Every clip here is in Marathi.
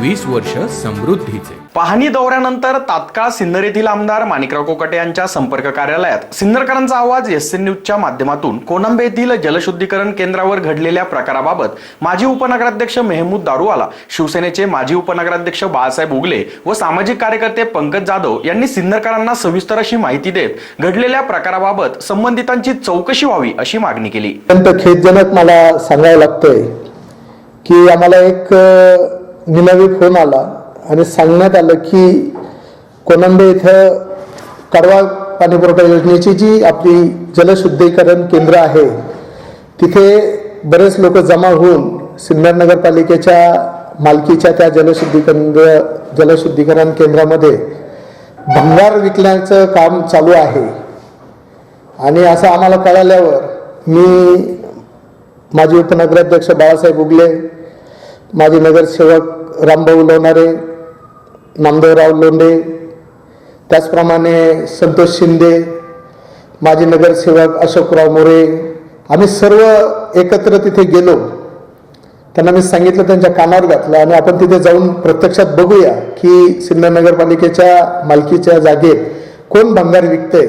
वीस वर्ष समृद्धीचे. पाहणी दौऱ्यानंतर तात्काळ सिन्नर येथील आमदार माणिकराव कोकाटे यांच्या संपर्क कार्यालयात सिन्नरकरांचा आवाज एस एन न्यूजच्या माध्यमातून कोलंबे येथील जलशुद्धीकरण केंद्रावर घडलेल्या प्रकाराबाबत माजी उपनगराध्यक्ष मेहमूद दारूवाला शिवसेनेचे माजी उपनगराध्यक्ष बाळासाहेब उगले व सामाजिक कार्यकर्ते पंकज जाधव यांनी सिन्नरकरांना सविस्तर अशी माहिती देत घडलेल्या प्रकाराबाबत संबंधितांची चौकशी व्हावी अशी मागणी केली. अत्यंत खेदजनक मला सांगायला लागतंय की आम्हाला एक निलावी निनावी फोन आला आणि सांगण्यात आलं की कोलंबे इथं कडवा पाणी पुरवठा योजनेची जी आपली जलशुद्धीकरण केंद्र आहे तिथे बरेच लोक जमा होऊन सिन्नर नगरपालिकेच्या मालकीच्या त्या जलशुद्धीकरण जलशुद्धीकरण केंद्रामध्ये भंगार विकण्याचं काम चालू आहे. आणि असं आम्हाला कळाल्यावर मी माजी उपनगराध्यक्ष बाळासाहेब उगले माजी नगरसेवक रामभाऊ लोणारे नामदेवराव लोंढे त्याचप्रमाणे संतोष शिंदे माजी नगरसेवक अशोकराव मोरे आम्ही सर्व एकत्र तिथे गेलो. त्यांना मी सांगितलं त्यांच्या कानावर घातलं आणि आपण तिथे जाऊन प्रत्यक्षात बघूया की सिन्नर नगरपालिकेच्या मालकीच्या जागेत कोण भंगार विकतंय.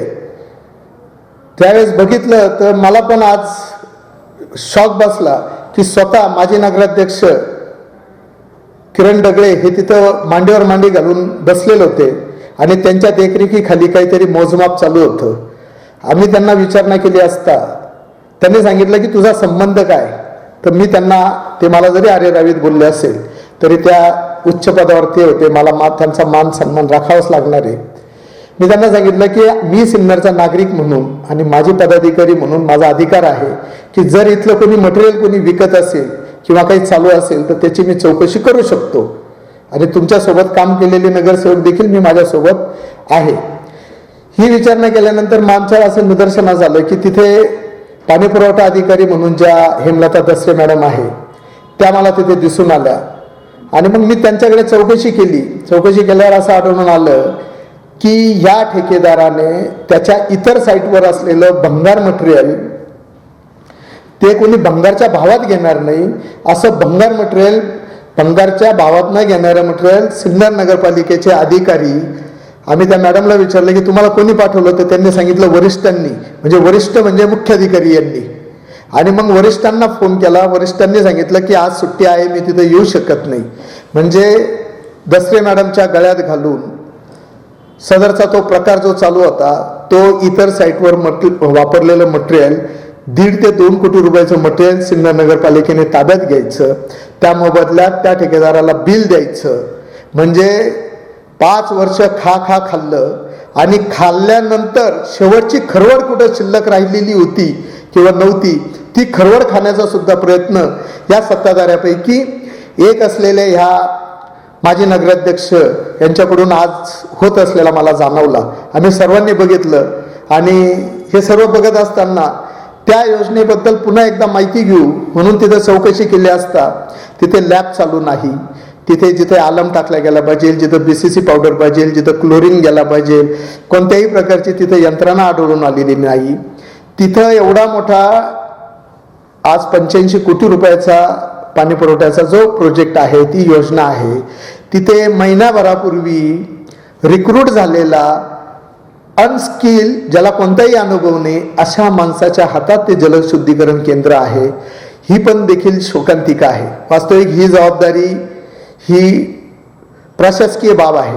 त्यावेळेस बघितलं तर मला पण आज शॉक बसला की स्वतः माजी नगराध्यक्ष किरण डगळे हे तिथं मांडीवर मांडी घालून बसलेले होते आणि त्यांच्या देखरेखीखाली काहीतरी मोजमाप चालू होतं. आम्ही त्यांना विचारणा केली असता त्यांनी सांगितलं की तुझा संबंध काय? तर मी त्यांना ते मला जरी आर्यरावीत बोलले असेल तरी त्या उच्च पदावर ते होते. मला मा त्यांचा मान सन्मान राखावाच लागणार आहे. मी त्यांना सांगितलं की मी सिन्नरचा नागरिक म्हणून आणि माझी पदाधिकारी म्हणून माझा अधिकार आहे की जर इथलं कोणी मटेरियल कोणी विकत असेल किंवा काही चालू असेल तर त्याची मी चौकशी करू शकतो. आणि तुमच्यासोबत काम केलेले नगरसेवक देखील मी माझ्यासोबत आहे. ही विचारणा केल्यानंतर मामच्या असं निदर्शनास आलं की तिथे पाणी पुरवठा अधिकारी म्हणून ज्या हेमलता दसरे मॅडम आहे त्या मला तिथे दिसून आल्या. आणि मग मी त्यांच्याकडे चौकशी केली. चौकशी केल्यावर असं आढळून आलं की या ठेकेदाराने त्याच्या इतर साईटवर असलेलं भंगार मटेरियल ते कोणी भंगारच्या भावात घेणार नाही. असं भंगार मटेरियल भंगारच्या भावात न घेणारं मटेरियल सिन्नर नगरपालिकेचे अधिकारी आम्ही त्या मॅडमला विचारलं की तुम्हाला कोणी पाठवलं? तर त्यांनी सांगितलं वरिष्ठांनी. म्हणजे वरिष्ठ म्हणजे मुख्य अधिकारी यांनी. आणि मग वरिष्ठांना फोन केला. वरिष्ठांनी सांगितलं की आज सुट्टी आहे मी तिथं येऊ शकत नाही. म्हणजे दसरे मॅडमच्या गळ्यात घालून सदरचा तो प्रकार जो चालू होता तो इतर साईटवर मट वापरलेलं मटेरियल दीड ते दोन कोटी रुपयाचं मटेरियल सिन्नर नगरपालिकेने ताब्यात घ्यायचं त्या मोबदल्यात त्या ठेकेदाराला बिल द्यायचं. म्हणजे पाच वर्ष खा खा खाल्लं आणि खाल्ल्यानंतर शेवटची खरवड कुठं शिल्लक राहिलेली होती किंवा नव्हती ती खरवड खाण्याचा सुद्धा प्रयत्न या सत्ताधाऱ्यापैकी एक असलेल्या ह्या माजी नगराध्यक्ष यांच्याकडून आज होत असलेला मला जाणवला. आम्ही सर्वांनी बघितलं आणि हे सर्व बघत असताना त्या योजनेबद्दल पुन्हा एकदा माहिती घेऊ. म्हणून तिथं चौकशी केली असता तिथे लॅब चालू नाही. तिथे जिथे आलम टाकला गेला पाहिजे जिथं बी सी सी पावडर पाहिजे जिथं क्लोरीन गेला पाहिजे कोणत्याही प्रकारची तिथे यंत्रणा आढळून आलेली नाही. तिथं एवढा मोठा आज पंच्याऐंशी कोटी रुपयाचा पाणी पुरवठ्याचा जो प्रोजेक्ट आहे ती योजना आहे तिथे महिन्याभरापूर्वी रिक्रूट झालेला अनस्किल ज्याला कोणताही अनुभव नाही अशा माणसाच्या हातात ते जलशुद्धीकरण केंद्र आहे. ही पण देखील शोकांतिका आहे. वास्तविक ही जबाबदारी ही प्रशासकीय बाब आहे.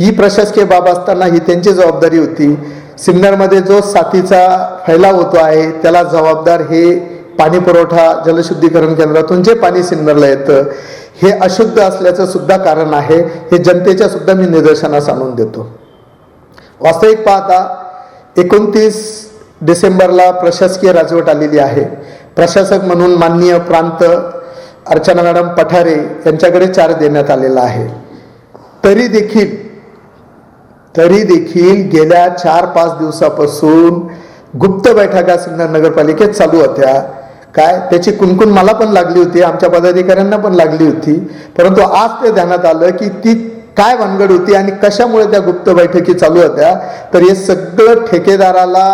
ही प्रशासकीय बाब असताना ही त्यांची जबाबदारी होती. सिन्नरमध्ये जो साथीचा फैलाव होतो आहे त्याला जबाबदार हे पाणी पुरवठा जलशुद्धीकरण केंद्रातून जे पाणी सिन्नरला येतं हे अशुद्ध असल्याचं सुद्धा कारण आहे. हे जनतेच्या सुद्धा मी निदर्शनास आणून देतो. वास्तविक पाहता एकोणतीस डिसेंबरला प्रशासकीय राजवट आलेली आहे. प्रशासक म्हणून माननीय प्रांत अर्चना मॅडम पठारे यांच्याकडे चार्ज देण्यात आलेला आहे. तरी देखील तरी देखील गेल्या चार पाच दिवसापासून गुप्त बैठका सिन्नर नगरपालिकेत चालू होत्या. काय? त्याची कुणकुण मला पण लागली होती आमच्या पदाधिकाऱ्यांना पण लागली होती. परंतु आज ते ध्यानात आलं की ती काय भानगड होती आणि कशामुळे त्या गुप्त बैठकी चालू होत्या? तर हे सगळं ठेकेदाराला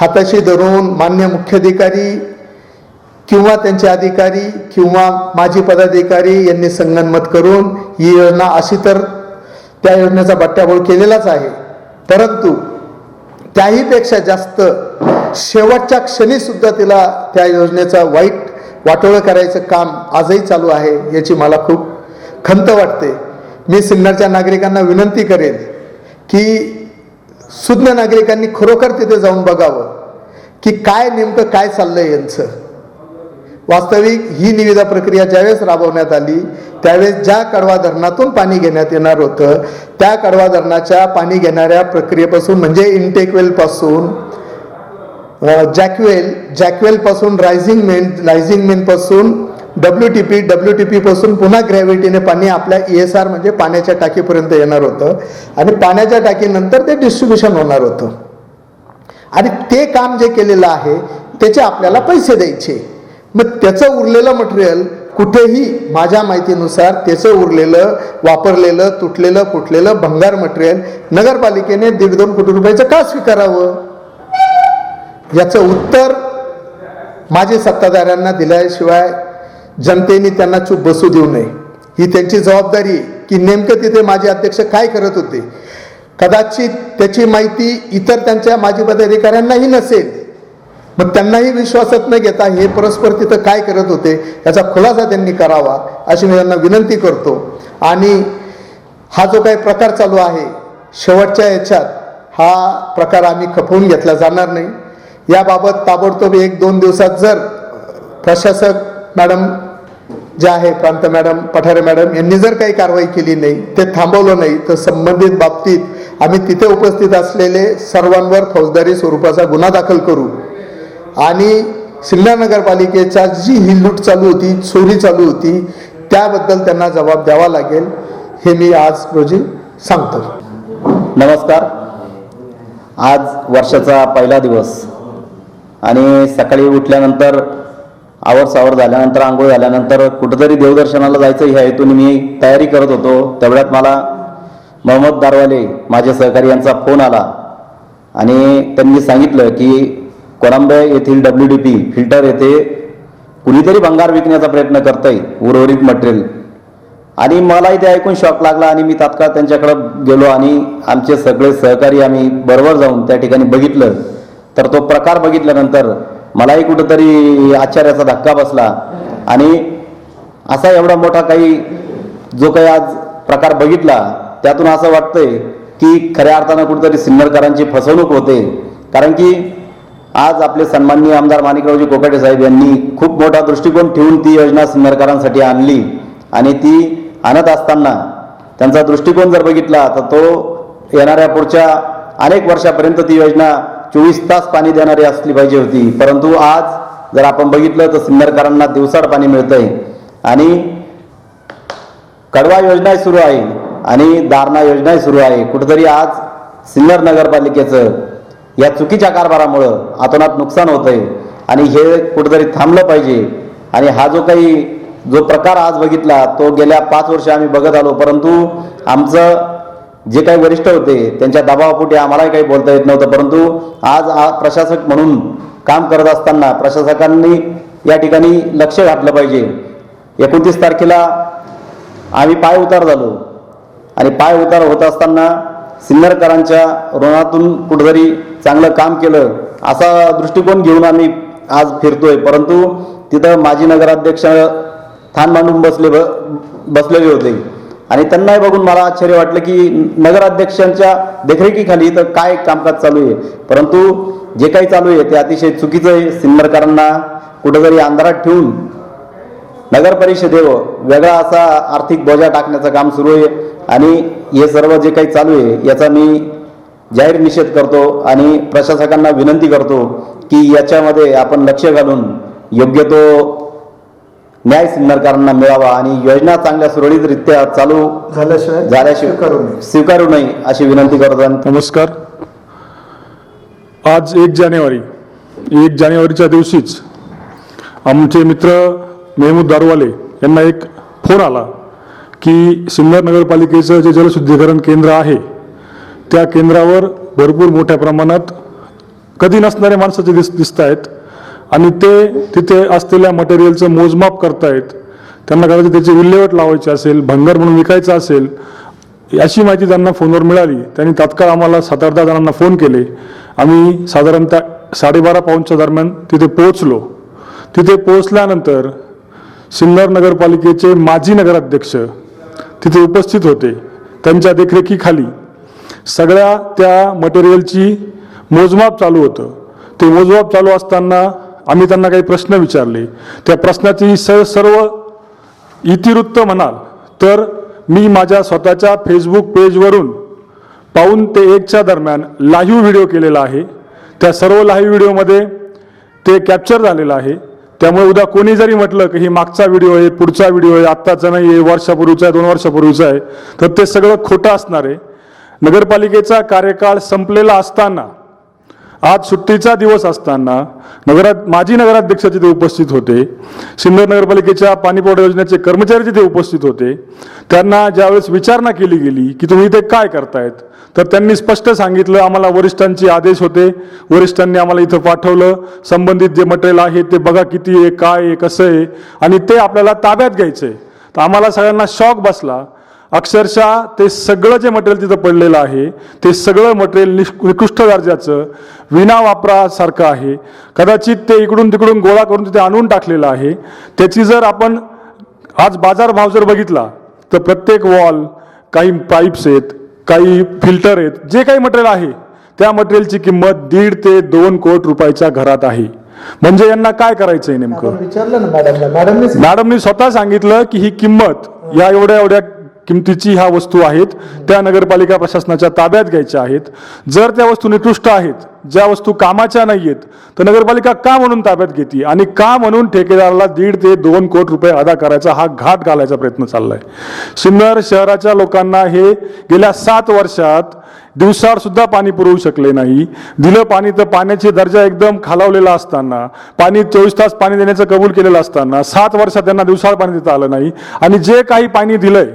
हाताशी धरून मान्य मुख्याधिकारी किंवा त्यांचे अधिकारी किंवा माजी पदाधिकारी यांनी संगनमत करून ही योजना अशी तर त्या योजनेचा बट्ट्याबोळ केलेलाच आहे. परंतु त्याहीपेक्षा जास्त शेवटच्या क्षणी सुद्धा तिला त्या योजनेचा वाईट वाटोळं करायचं काम आजही चालू आहे याची मला खूप खंत वाटते. मी सिन्नरच्या नागरिकांना विनंती करेन की सुज्ञ नागरिकांनी खरोखर तिथे जाऊन बघावं की काय नेमकं काय चाललंय यांचं. वास्तविक ही निविदा प्रक्रिया ज्यावेळेस राबवण्यात आली त्यावेळेस ज्या कडवा धरणातून पाणी घेण्यात येणार होतं त्या कडवा धरणाच्या पाणी घेणाऱ्या प्रक्रियेपासून म्हणजे इंटेकवेलपासून जॅकवेल जॅकवेलपासून rising main rising मेनपासून W T P W T पीपासून पुन्हा ग्रॅव्हिटीने पाणी आपल्या ई एस आर म्हणजे पाण्याच्या टाकीपर्यंत येणार होतं. आणि पाण्याच्या टाकीनंतर ते डिस्ट्रीब्युशन होणार होतं. आणि ते काम जे केलेलं आहे त्याचे आपल्याला पैसे द्यायचे. मग त्याचं उरलेलं मटेरियल कुठेही माझ्या माहितीनुसार त्याचं उरलेलं वापरलेलं तुटलेलं फुटलेलं भंगार मटेरियल नगरपालिकेने दीड दोन कोटी रुपयाचं का स्वीकारावं? याचं उत्तर माझे सत्ताधाऱ्यांना दिल्याशिवाय जनतेने त्यांना चूप बसू देऊ नये. ही त्यांची जबाबदारी आहे की नेमकं तिथे माझे अध्यक्ष काय करत होते. कदाचित त्याची माहिती इतर त्यांच्या माजी पदाधिकाऱ्यांनाही नसेल. मग त्यांनाही विश्वासात न घेता हे परस्पर तिथं काय करत होते याचा खुलासा त्यांनी करावा अशी मी त्यांना विनंती करतो. आणि हा जो काही प्रकार चालू आहे शेवटच्या याच्यात हा प्रकार आम्ही खपवून घेतला जाणार नाही. याबाबत ताबडतोब एक दोन दिवसात जर प्रशासक मॅडम जे आहे प्रांत मॅडम पठारे मॅडम यांनी जर काही कारवाई केली नाही ते थांबवलं नाही तर संबंधित बाबतीत आम्ही तिथे उपस्थित असलेले सर्वांवर फौजदारी स्वरूपाचा गुन्हा दाखल करू. आणि सिन्नर नगरपालिकेच्या जी ही लूट चालू होती चोरी चालू होती त्याबद्दल त्यांना जबाब द्यावा लागेल हे मी आज रोजी सांगतो. नमस्कार. आज वर्षाचा पहिला दिवस. आणि सकाळी उठल्यानंतर आवर सावर झाल्यानंतर आंघोळ झाल्यानंतर कुठंतरी देवदर्शनाला जायचं ह्या हेतून मी तयारी करत होतो. तेवढ्यात मला मोहम्मद दारवाले माझ्या सहकारी यांचा फोन आला. आणि त्यांनी सांगितलं की कोळंबे येथील डब्ल्यू डी पी फिल्टर येथे कुणीतरी भंगार विकण्याचा प्रयत्न करतंय उर्वरित मटेरियल आणि मलाही ते ऐकून शॉक लागला आणि मी तात्काळ त्यांच्याकडं गेलो आणि आमचे सगळे सहकारी आम्ही बरोबर जाऊन त्या ठिकाणी बघितलं. तर तो प्रकार बघितल्यानंतर मलाही कुठंतरी आश्चर्याचा धक्का बसला. आणि असा एवढा मोठा काही जो काही आज प्रकार बघितला त्यातून असं वाटतंय की खऱ्या अर्थानं कुठंतरी सिन्नरकरांची फसवणूक होते. कारण की आज आपले सन्माननीय आमदार माणिकरावजी कोकाटे साहेब यांनी खूप मोठा दृष्टिकोन ठेवून ती योजना सिन्नरकरांसाठी आणली. आणि ती आणत असताना त्यांचा दृष्टिकोन जर बघितला तर तो येणाऱ्या पुढच्या अनेक वर्षापर्यंत ती योजना चोवीस तास पाणी देणारी असली पाहिजे होती. परंतु आज जर आपण बघितलं तर सिन्नरकरांना दिवसाड पाणी मिळतंय. आणि कडवा योजनाही सुरू आहे. आणि दारणा योजनाही सुरू आहे. कुठंतरी आज सिन्नर नगरपालिकेचं या चुकीच्या कारभारामुळं आतोनात नुकसान होतंय. आणि हे कुठंतरी थांबलं पाहिजे. आणि हा जो काही जो प्रकार आज बघितला तो गेल्या पाच वर्ष आम्ही बघत आलो. परंतु आमचं जे काही वरिष्ठ होते त्यांच्या दबावापोटी आम्हालाही काही बोलता येत नव्हतं परंतु आज आ- प्रशासक म्हणून काम करत असताना प्रशासकांनी या ठिकाणी लक्ष घातलं पाहिजे. एकोणतीस तारखेला आम्ही पाय उतार झालो. आणि पाय उतार होत असताना सिन्नरकरांच्या ऋणातून कुठंतरी चांगलं काम केलं असा दृष्टिकोन घेऊन आम्ही आज फिरतोय. परंतु तिथं माजी नगराध्यक्ष थान मांडून बसले ब- बसलेले होते. आणि त्यांनाही बघून मला आश्चर्य वाटलं की नगराध्यक्षांच्या देखरेखीखाली इथं काय कामकाज चालू आहे. परंतु जे काही चालू आहे ते अतिशय चुकीचं आहे. सिन्नरकरांना कुठेतरी अंधारात ठेवून नगर परिषदेवर वेगळा असा आर्थिक बोजा टाकण्याचं काम सुरू आहे. आणि हे सर्व जे काही चालू आहे याचा मी जाहीर निषेध करतो आणि प्रशासकांना विनंती करतो की याच्यामध्ये आपण लक्ष घालून योग्य तो न्याय सिन्नरकरांना मिळावा आणि योजना चांगल्या सुरळीतरित्या चालू झाल्याशिवाय झाल्याशिवाय करू नये. स्वीकारू नये अशी विनंती करतो. नमस्कार. आज एक जानेवारी एक जानेवारीच्या दिवशीच आमचे मित्र मेहमूद दारवाले यांना एक फोन आला की सिन्नर नगरपालिकेचं जे जलशुद्धीकरण केंद्र आहे त्या केंद्रावर भरपूर मोठ्या प्रमाणात कधी नसणारे माणसाचे दिस दिसत आहेत आणि ते तिथे असलेल्या मटेरियलचं मोजमाप करतायत. त्यांना कदाचित त्याची विल्हेवाट लावायची असेल भंगार म्हणून विकायचं असेल अशी माहिती त्यांना फोनवर मिळाली. त्यांनी तात्काळ आम्हाला सात आठ दहा जणांना फोन केले. आम्ही साधारणतः साडेबारा पाऊनच्या दरम्यान तिथे पोहोचलो. तिथे पोहोचल्यानंतर सिन्नर नगरपालिकेचे माजी नगराध्यक्ष तिथे उपस्थित होते. त्यांच्या देखरेखीखाली सगळ्या त्या मटेरियलची मोजमाप चालू होतं. ते मोजमाप चालू असताना आम्ही त्यांना काही प्रश्न विचारले. त्या प्रश्नाची स सर्व इतिवृत्त म्हणाल तर मी माझ्या स्वतःच्या फेसबुक पेजवरून पाऊन ते एकच्या दरम्यान लाईव्ह व्हिडिओ केलेला आहे. त्या सर्व लाईव्ह व्हिडिओमध्ये ते कॅप्चर झालेलं आहे. त्यामुळे उद्या कोणी जरी म्हटलं की ही मागचा व्हिडिओ आहे पुढचा व्हिडिओ आहे आत्ताचा नाही आहे वर्षापूर्वीचा आहे दोन वर्षापूर्वीचा आहे तर ते सगळं खोटं असणार आहे. नगरपालिकेचा कार्यकाळ संपलेला असताना आज सुट्टीचा दिवस असताना नगरा माजी नगराध्यक्ष तिथे उपस्थित होते. सिन्नर नगरपालिकेच्या पाणीपुरवठा योजनेचे कर्मचारी तिथे उपस्थित होते. त्यांना ज्यावेळेस विचारणा केली गेली की तुम्ही इथे काय करतायत तर त्यांनी स्पष्ट सांगितलं आम्हाला वरिष्ठांचे आदेश होते. वरिष्ठांनी आम्हाला इथं पाठवलं संबंधित जे मटेरियल आहे ते बघा किती आहे काय आहे कसं आहे आणि ते आपल्याला ताब्यात घ्यायचं. आहे तर आम्हाला सगळ्यांना शॉक बसला. अक्षरशः ते सगळं जे मटेरियल तिथं पडलेलं आहे ते सगळं मटेरियल निष- निकृष्ट दर्जाचं विना वापरासारखं आहे. कदाचित ते इकडून तिकडून गोळा करून तिथे आणून टाकलेलं आहे. त्याची जर आपण आज बाजारभाव जर बघितला तर प्रत्येक वॉल काही पाईप्स आहेत काही फिल्टर आहेत जे काही मटेरियल आहे त्या मटेरियलची किंमत दीड ते दोन कोट रुपयाच्या घरात आहे. म्हणजे यांना काय करायचंय नेमकं? विचारलं ना मॅडमला मॅडमने मॅडमनी स्वतः सांगितलं की ही किंमत या एवढ्या एवढ्या किमतीची ह्या वस्तू आहेत त्या नगरपालिका प्रशासनाच्या ताब्यात घ्यायच्या आहेत. जर त्या वस्तू निकृष्ट आहेत ज्या वस्तू कामाच्या नाही आहेत तर नगरपालिका का म्हणून ताब्यात घेते आणि का म्हणून ठेकेदाराला दीड ते दोन कोटी रुपये अदा करायचा हा घाट घालायचा प्रयत्न चाललाय? सिन्नर शहराच्या लोकांना हे गेल्या सात वर्षात दिवसाआड सुद्धा पाणी पुरवू शकले नाही. दिलं पाणी तर पाण्याची दर्जा एकदम खालावलेला असताना पाणी चोवीस तास पाणी देण्याचं कबूल केलेलं असताना सात वर्षात त्यांना दिवसाआड पाणी देता आलं नाही. आणि जे काही पाणी दिलंय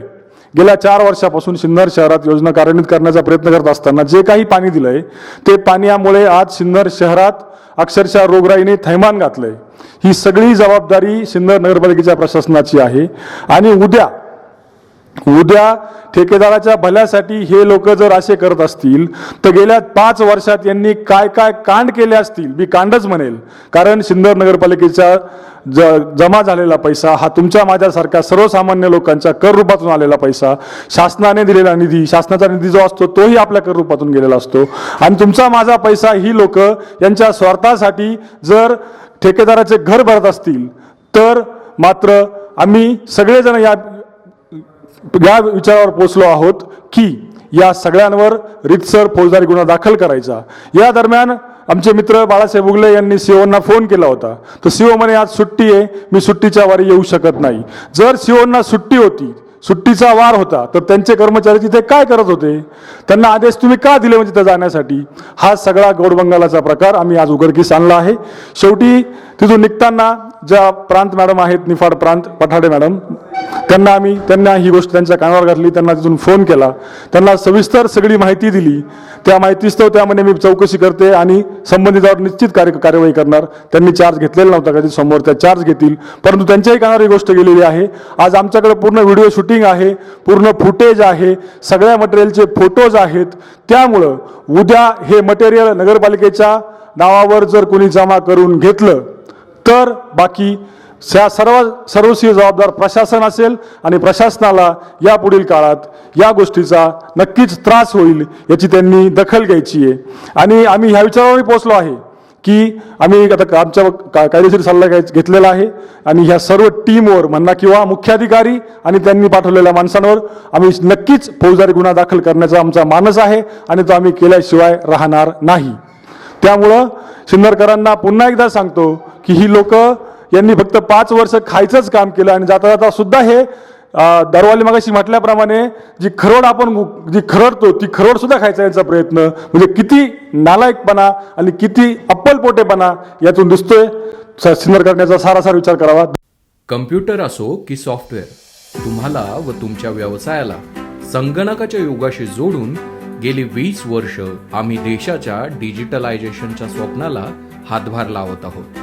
गेल्या चार वर्षापासून सिन्नर शहरात योजना कार्यान्वित करण्याचा प्रयत्न करत असताना जे काही पाणी दिलंय ते पाण्यामुळे आज सिन्नर शहरात अक्षरशः रोगराईने थैमान घातलंय. ही सगळी जबाबदारी सिन्नर नगरपालिकेच्या प्रशासनाची आहे. आणि उद्या उद्या ठेकेदाराच्या भल्यासाठी हे लोक जर असे करत असतील तर गेल्या पाच वर्षात यांनी काय काय कांड केले असतील मी कांडच म्हणेल. कारण सिन्नर नगरपालिकेचा ज जमा झालेला पैसा हा तुमच्या माझ्यासारख्या सर्वसामान्य लोकांच्या कर रूपातून आलेला पैसा. शासनाने दिलेला निधी शासनाचा निधी जो असतो तोही आपल्या कर रूपातून गेलेला असतो. आणि तुमचा माझा पैसा ही लोक यांच्या स्वार्थासाठी जर ठेकेदाराचे घर भरत असतील तर मात्र आम्ही सगळेजण या या विचारावर पोचलो आहोत की या सगळ्यांवर रितसर फौजदारी गुन्हा दाखल करायचा. या दरम्यान आमचे मित्र बाळासाहेब उगले यांनी सीओना फोन केला होता. तर सीओ म्हणे आज सुट्टी आहे मी सुट्टीच्या वारी येऊ शकत नाही. जर सीओना सुट्टी होती सुट्टीचा वार होता तर त्यांचे कर्मचारी तिथे काय करत होते? त्यांना आदेश तुम्ही का दिले म्हणजे तिथे जाण्यासाठी? हा सगळा गौडबंगालाचा प्रकार आम्ही आज उघडकीस आणला आहे. शेवटी तिथून निघताना ज्या प्रांत मॅडम आहेत निफाड प्रांत पठाडे मॅडम त्यांना आम्ही त्यांना ही गोष्ट त्यांच्या कानावर घातली त्यांना तिथून फोन केला. त्यांना सविस्तर सगळी माहिती दिली. त्या माहितीस्तव त्यामध्ये मी चौकशी करते आणि संबंधितावर निश्चित कार्य कार्यवाही करणार. त्यांनी चार्ज घेतलेला नव्हता कधी समोर त्या चार्ज घेतील. परंतु त्यांच्याही कानावर ही गोष्ट गेलेली आहे. आज आमच्याकडे पूर्ण व्हिडिओ शूटिंग आहे पूर्ण फुटेज आहे. सगळ्या मटेरियलचे फोटोज आहेत. त्यामुळं उद्या हे मटेरियल नगरपालिकेच्या नावावर जर कोणी जमा करून घेतलं तर बाकी त्या सर्व सर्वस्वी जबाबदार प्रशासन असेल आणि प्रशासनाला या पुढील काळात या गोष्टीचा नक्कीच त्रास होईल याची त्यांनी दखल घ्यायची आहे. आणि आम्ही ह्या विचारावरही पोचलो आहे की आम्ही आता आमच्या का- कायदेशीर सल्ला घेतलेला आहे आणि ह्या सर्व टीमवर म्हणा किंवा मुख्याधिकारी आणि त्यांनी पाठवलेल्या माणसांवर आम्ही नक्कीच फौजदारी गुन्हा दाखल करण्याचा आमचा मानस आहे आणि तो आम्ही केल्याशिवाय राहणार नाही. त्यामुळं सिन्नरकरांना पुन्हा एकदा सांगतो की ही लोक यांनी फक्त पाच वर्ष खायचंच काम केलं आणि जाता जाता सुद्धा हे दरवाली मागाशी म्हटल्याप्रमाणे जी खरोड आपण जी खरडतो ती खरोड सुद्धा खायचा यांचा प्रयत्न म्हणजे किती नालायकपणा आणि किती अप्पलपोटेपणा यातून दिसतोय. स- सिन्नर करण्याचा सारासार विचार करावा. कम्प्युटर असो की सॉफ्टवेअर तुम्हाला व तुमच्या व्यवसायाला संगणकाच्या युगाशी जोडून गेली वीस वर्ष आम्ही देशाच्या डिजिटलायझेशनच्या स्वप्नाला हातभार लावत आहोत.